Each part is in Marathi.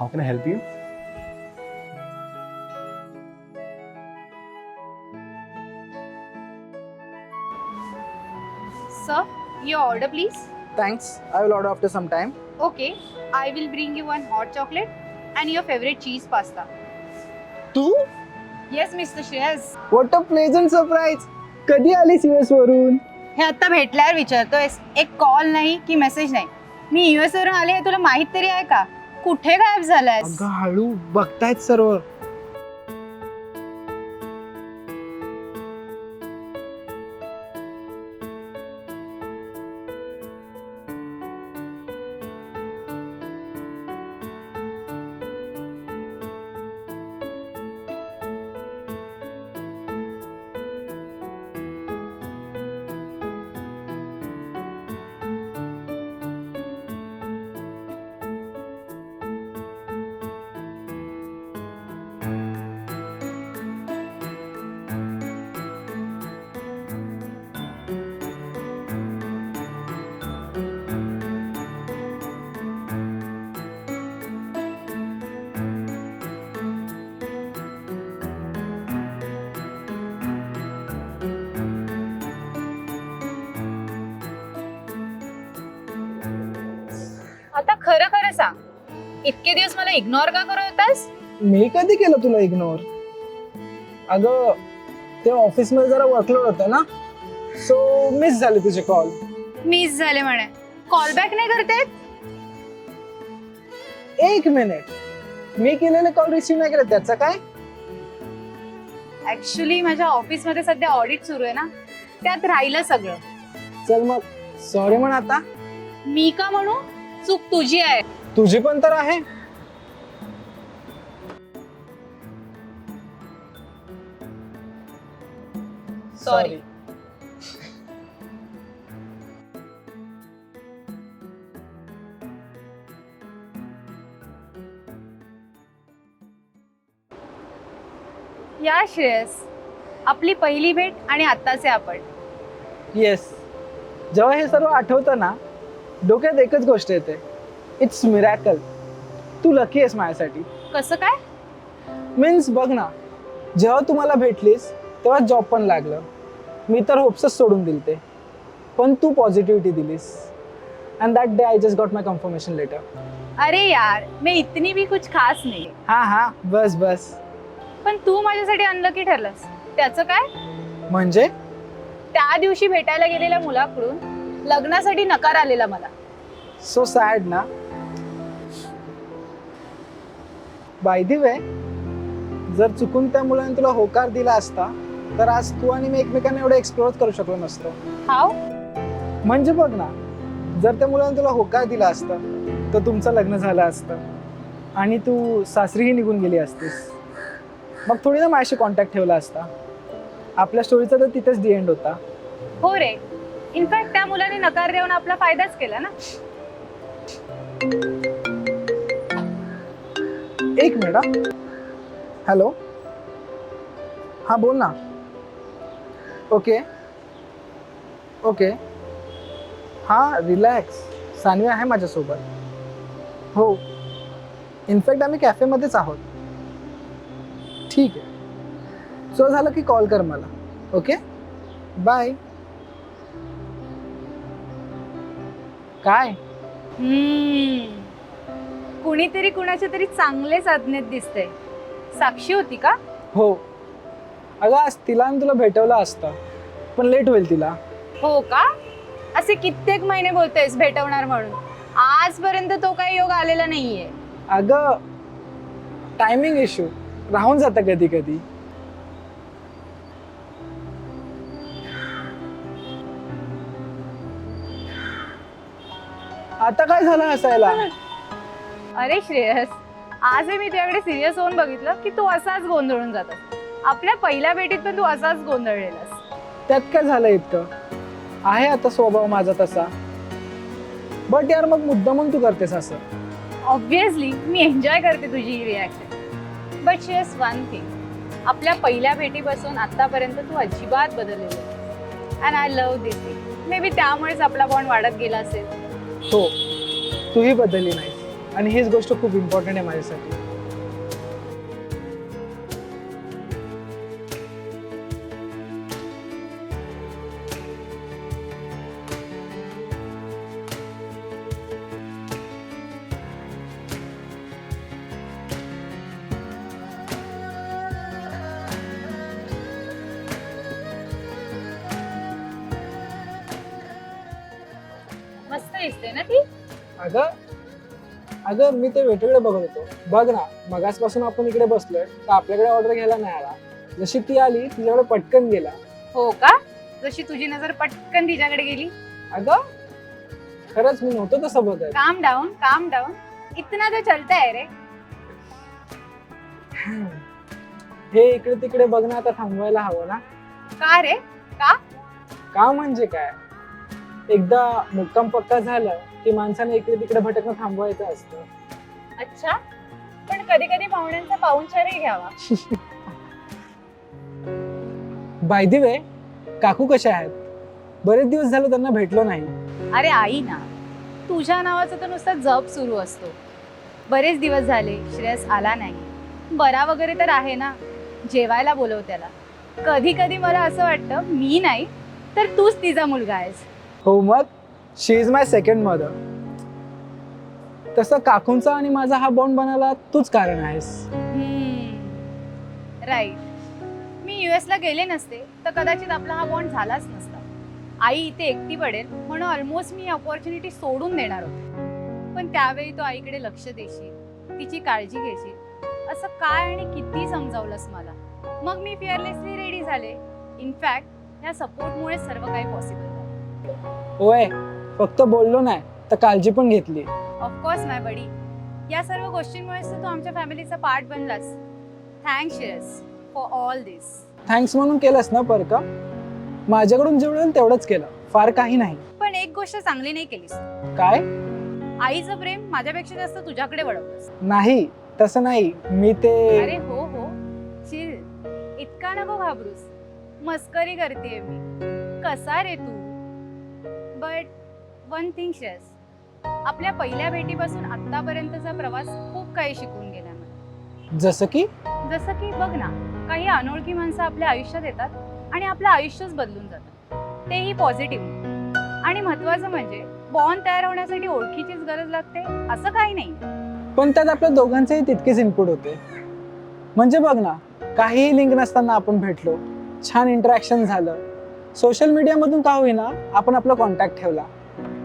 How can help you Sir, your order please. Thanks. I will order after some time. Okay, I will bring you one hot chocolate and your favorite cheese pasta. तू Yes, Mr. Shreyas. What a pleasant surprise कधी आलीस युएस वरून हे आता भेटल्यावर विचारतोयस एक कॉल नाही की मेसेज नाही मी युएस वरून आले हे तुला माहीत तरी आहे का कुठे गायब झालाय अगं हळू बघतायत सर्व. आता खरं खरं सांग. इतके दिवस मला इग्नोर का करत होतास मी कधी केलं तुला इग्नोर अगं ते ऑफिसमध्ये जरा वर्कलोड होतं ना? सो मिस झाले तुझे कॉल मिस झाले म्हणे. कॉल बॅक नाही करते एक मिनिट मी केलेले कॉल रिसीव्ह नाही केले त्याचं काय? ऍक्च्युली माझ्या ऑफिसमध्ये सध्या ऑडिट सुरू आहे ना? त्यात राहिलं सगळं. चल मग सॉरी म्हण आता. मी का म्हणू? चूक तुझी आहे. तुझी पण तर आहे. Sorry. या श्रेयस आपली पहिली भेट आणि आत्ताचे आपण. येस जेव्हा हे सर्व आठवतं ना डोक्यात एकच गोष्ट येते. इट्स मिरॅकल तू लकी आहेस माझ्यासाठी. कसं काय? मीन्स बघ ना जेव्हा तू मला भेटलीस तेव्हा जॉब पण लागलं. मी तर होप्सच सोडून दिल ते पण तू positivity दिलीस. And that day I just got my confirmation letter अरे यार मी इतनी भी कुछ खास नाही. हां हां बस बस. पण तू माझ्यासाठी अनलकी ठरलास. त्याचं काय? म्हणजे? त्या दिवशी भेटायला गेलेल्या मुलाकडून लग्नासाठी नकार आलेला मला. सो सॅड ना. बाय दी वे जर चुकून त्या मुलाने तुला होकार दिला असता तर आज तू आणि मी एकमेकांना एवढं एक्सप्लोर करू शकलो नसतो. हाव म्हणजे बघ ना जर त्या मुलाने तुला होकार दिला असता तर तुमचं लग्न झालं असतं. आणि तू सासरीही निघून गेली असतीस. मग थोडी ना माझ्याशी कॉन्टॅक्ट ठेवला असता. आपल्या स्टोरीचा तर तिथेच दी एंड होता. हो रे. मुलाने नकार देऊन आपला फायदाच केला ना? एक मिनिट हॅलो हां बोल ना. ओके ओके हां रिलॅक्स सानवी आहे माझ्यासोबत. हो. इनफॅक्ट आम्ही कॅफेमध्येच आहोत. ठीक आहे. सो झालं की कॉल कर मला. ओके बाय काय? हम्म. कुणीतरी कुणाच्या तरी चांगलेच आज्ञेत दिसते साक्षी होती का? हो. अगं आज तिला आणि तुला भेटवलं असतं पण लेट होईल तिला. हो का? असे कित्येक महिने बोलतेस भेटवणार म्हणून. आजपर्यंत तो काही योग आलेला नाहीये. अगं टायमिंग इश्यू राहून जातं कधी कधी आता काय झालं हसायला? अरे श्रेयस आजही मी तुझ्याकडे सिरियस होऊन बघितलं की तू असाच गोंधळून जातात आपल्या पहिल्या भेटीत पण तू असाच गोंधळलेलास त्यात काय झालं इतकं? आहे आता स्वभाव माझा तसा. बट यार मग मुद्दा म्हणून तू करतेस असं. ऑब्विसली मी एन्जॉय करते तुझी ही reaction but shares one thing आपल्या पहिल्या भेटीपासून आतापर्यंत तू अजिबात बदललेली and I love this thing maybe त्यामुळेच आपला बॉन्ड वाढत गेला असेल. हो तूही बदलली नाही आणि हीच गोष्ट खूप इम्पॉर्टंट आहे माझ्यासाठी. ना ती? अगं अगं मी ते वेटेकडे बघत होतो. बघ ना मगासपासून आपण इकडे बसलोय तर आपल्याकडे ऑर्डर घ्यायला नाही आला. जशी ती आली तिच्याकडे पटकन गेला. हो का? जशी तुझी नजर पटकन तिच्याकडे गेली? अगं खरंच मी नव्हतं तसं बघत. काम डाऊन काम डाऊन इतना तो चलता है रे. हे इकडे तिकडे बघणं आता थांबवायला हवं ना. का रे? का म्हणजे काय? एकदा मुक्काम पक्का झालं की माणसाने इकडे तिकडे भटकणं थांबवायचं असतं. अच्छा. पण कधी कधी पाहुण्यांचा पाहुणचारही घ्यावा. बाय दी वे काकू कशा आहेत? बरेच दिवस झाले त्यांना भेटलो नाही. अरे आई ना तुझ्या नावाचा तर नुसता जप सुरू असतो. बरेच दिवस झाले श्रेयस आला नाही. बरा वगैरे तर आहे ना जेवायला बोलव त्याला. कधी कधी मला असं वाटतं मी नाही तर तूच तिचा मुलगा आहेस. हो मत she is my second mother तसं काकूंचा आणि माझा हा बॉन्ड बनायला तूच कारण आहेस. राईट मी US ला गेले नसते तर कदाचित आपला हा बॉन्ड झालाच नसता. आई इथे एकटी पडेल म्हणून ऑलमोस्ट मी ऑपॉर्च्युनिटी सोडून देणार होते. पण त्यावेळी तो आईकडे लक्ष देशील तिची काळजी घेशील. असं काय आणि किती समजावलंस मला. मग मी फिअरलेसली रेडी झाले. इनफॅक्ट ह्या सपोर्टमुळे सर्व काही पॉसिबल होय फक्त बोललो नाही तर काळजी पण घेतली. ऑफकोर्स माय बडी या सर्व गोष्टींमुळेच तू आमच्या फॅमिलीचा part बनलास. Thanks Shreyas for all this thanks म्हणून केलंस ना पर का माझ्याकडून जेवढं तेवढंच केलं. फार काही नाही. पण एक गोष्ट चांगली नाही केलीस. काय? आईचं प्रेम माझ्यापेक्षा जास्त तुझ्याकडे वळवलंस. नाही तसं नाही. मी ते अरे हो हो. चिल इतका नको घाबरूस. मस्करी करते मी. कसा रे तू? बट वन थिंग शेअर्स आपल्या पहिल्या भेटीपासून आतापर्यंतचा प्रवास खूप काही शिकून गेला मला. जसं की? जसं की बघ ना काही अनोळखी माणसं आपल्या आयुष्यात येतात आणि आपलं आयुष्यच बदलून जातं. तेही पॉझिटिव्ह आणि महत्वाचं म्हणजे बॉन्ड तयार होण्यासाठी ओळखीचीच गरज लागते असं काही नाही. पण त्यात आपल्या दोघांचेही तितकेच इनपुट होते. म्हणजे बघ ना काहीही लिंक नसताना आपण भेटलो छान इंटरॅक्शन झालं सोशल मीडियामधून का होईना आपण आपला कॉन्टॅक्ट ठेवला.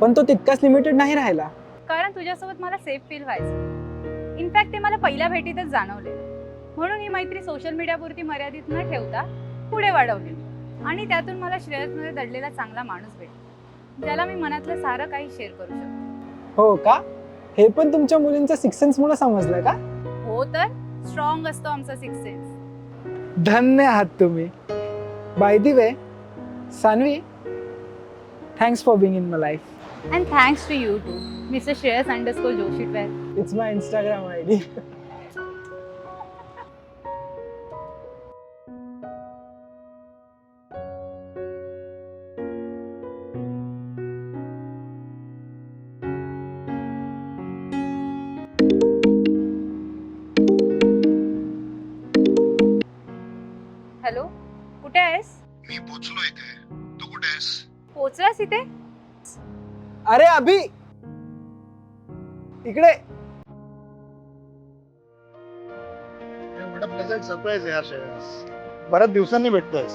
पण तो तितकाच लिमिटेड नाही राहिला. कारण तुझ्यासोबत मला सेफ फील व्हायचं. इनफॅक्ट ते मला पहिल्या भेटीतच जाणवलेलं म्हणून ही मैत्री सोशल मीडियापुरती मर्यादित न ठेवता पुढे वाढवली. आणि त्यातून मला श्रेयसमध्ये दडलेला चांगला माणूस भेटला. ज्याला मी मनातलं सारं काही शेअर करू शकतो. हो का? हे पण तुमच्या मुलींच्या सिक्स सेन्स मुळे समजलं का? हो तर? स्ट्रॉंग असतो आमचा सिक्स सेन्स धन्य आहात तुम्ही. By the way Sanvi, thanks for being in my life. And thanks to you too, Mr. Shreyas underscore Joshitwell. It's my Instagram ID. मी पोचलो इथे. तू कुठे आहेस? पोचलास इथे? अरे अभि! इकडे! एवढं प्लेझंट सरप्राईज यार श्रेयस बऱ्याच दिवसांनी भेटतोयस.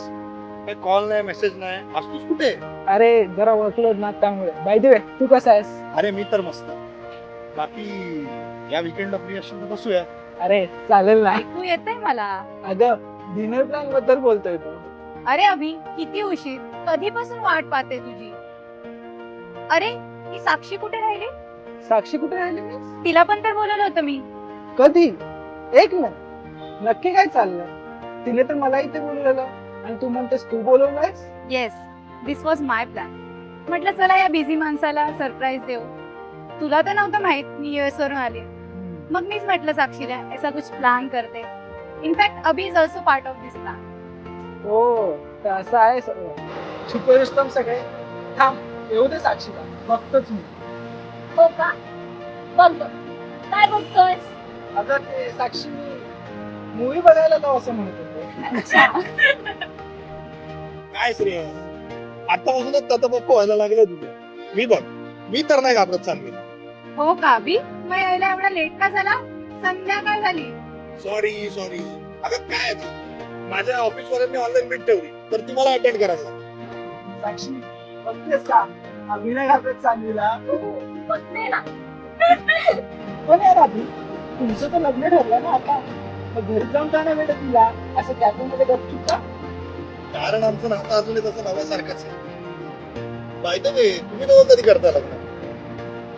काही कॉल नाही मेसेज नाही. असतोस कुठे? अरे जरा वर्कलोड ना त्यामुळे. बाय दी वे तू कसा आहेस? अरे मी तर मस्त. बाकी या विकेंडला फ्री असेल तर बसूया. अरे चालेल ना. ऐकू येतंय मला. अगं डिनर प्लॅनबद्दल बोलतोय तू. अरे अभि किती उशीर. कधीपासून वाट पाहते तुझी? अरे ही साक्षी कुठे राहिली? साक्षी कुठे राहिली मी? तिला पण तर बोलवलं होतं मी. कधी? एक मिनिट. नक्की काय चाललंय? तिने तर मला इथे बोलवलेलं आणि तू म्हणतेस तू बोलवलायस? Yes this was my plan म्हटलं चला या बिझी माणसाला सरप्राईज देऊ. तुला तर नव्हतं माहीत मी युएस वरून आले. मग मीच म्हटलं साक्षीला ऐसा कुछ प्लॅन करते. In fact Abhi is also part of this plan हो तर असं आहे सगळं. छुपे रुस्तम सगळे. थांब येऊ दे साक्षीला. बघतोच मी. हो का? बघ बघ. काय बघतोय? अगं ते साक्षी मूवी बघायला जाऊ असं म्हणत होते. काय श्रेय? आतापासूनच तत पप्पा व्हायला लागले तुझे मी बघ मी तर नाही घाबरत चांगली हो का बी मग यायला एवढा लेट का झाला? संध्याकाळ झाली. सॉरी सॉरी अगं काय ते? माझ्या ऑफिस वाल्यांनी ऑनलाईन मीट ठेवली तर ती मला अटेंड करायला लागली. साक्षी बघतेस का? आम्ही नाही बघते ना. पण यार आधी तुमचं तर लग्न ठरलं ना आता. मग घरी जाऊन का नाही भेटत तिला? असं कॅफे मध्ये गपचूप का? कारण आमचं नातं अजूनही तसं नव्यासारखंच आहे. बाय वे तुम्ही दोघं कधी करता लग्न?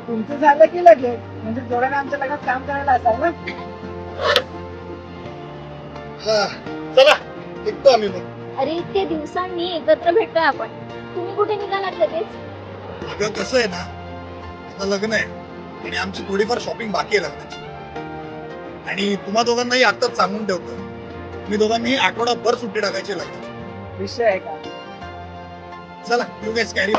तुमचं झालं की लगेच म्हणजे जोड्याने आमच्या लग्नात काम करायला असाल ना? हा, चला निघतो आम्ही मग. अरे इतके दिवसांनी एकत्र भेटतोय आपण. तुम्ही कुठे निघालात लगेच? अगं कसं आहे ना आता लग्न आहे आणि आमची थोडीफार शॉपिंग बाकी आहे लग्नाची. आणि तुम्हा दोघांनाही आत्ताच सांगून ठेवतो मी दोघांनी आठवडाभर सुट्टी टाकायची लग्न विषय आहे का? चला यू गेस कॅरी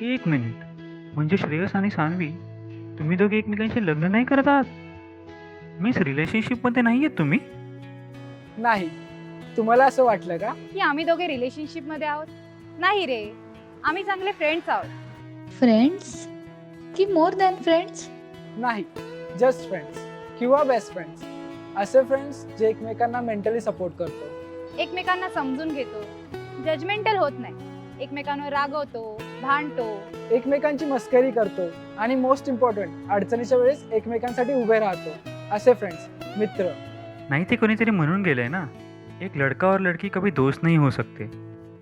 एक मिनिट. म्हणजे श्रेयस आणि सान्वी तुम्ही दोघे एकमेकांशी लग्न नाही करत आहात? मीच रिलेशनशिपमध्ये नाही आहेत तुम्ही? नाही. तुम्हाला असं वाटलं का? की आम्ही दोघे रिलेशनशिपमध्ये आहोत? नाही रे. आम्ही चांगले फ्रेंड्स आहोत. फ्रेंड्स की मोर दॅन फ्रेंड्स नाही. जस्ट फ्रेंड्स किंवा बेस्ट फ्रेंड्स असे फ्रेंड्स जे एकमेकांना मेंटली सपोर्ट करतो. एकमेकांना समजून घेतो. जजमेंटल होत नाही. एकमेकांवर रागवतो भांडतो. एकमेकांची मस्करी करतो आणि मोस्ट इम्पॉर्टंट अडचणीच्या वेळेस एकमेकांसाठी उभे राहतो. असे फ्रेंड्स मित्र. नाही ते कोणीतरी म्हणून गेलंय ना. एक लडका और लडकी कभी दोस्त नाही हो सकते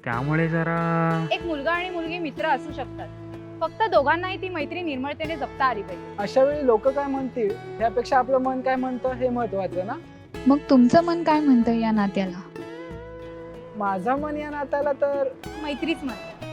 त्यामुळे जरा एक मुलगा आणि मुलगी मित्र असू शकतात. फक्त दोघांनाही ती मैत्री निर्मळतेने जपता आली पाहिजे. अशा वेळी लोक काय म्हणतील? त्यापेक्षा आपलं मन काय म्हणतं हे महत्वाचं ना? मग तुमचं मन काय म्हणतं या नात्याला? माझं मन या नात्याला तर मैत्रीच म्हणते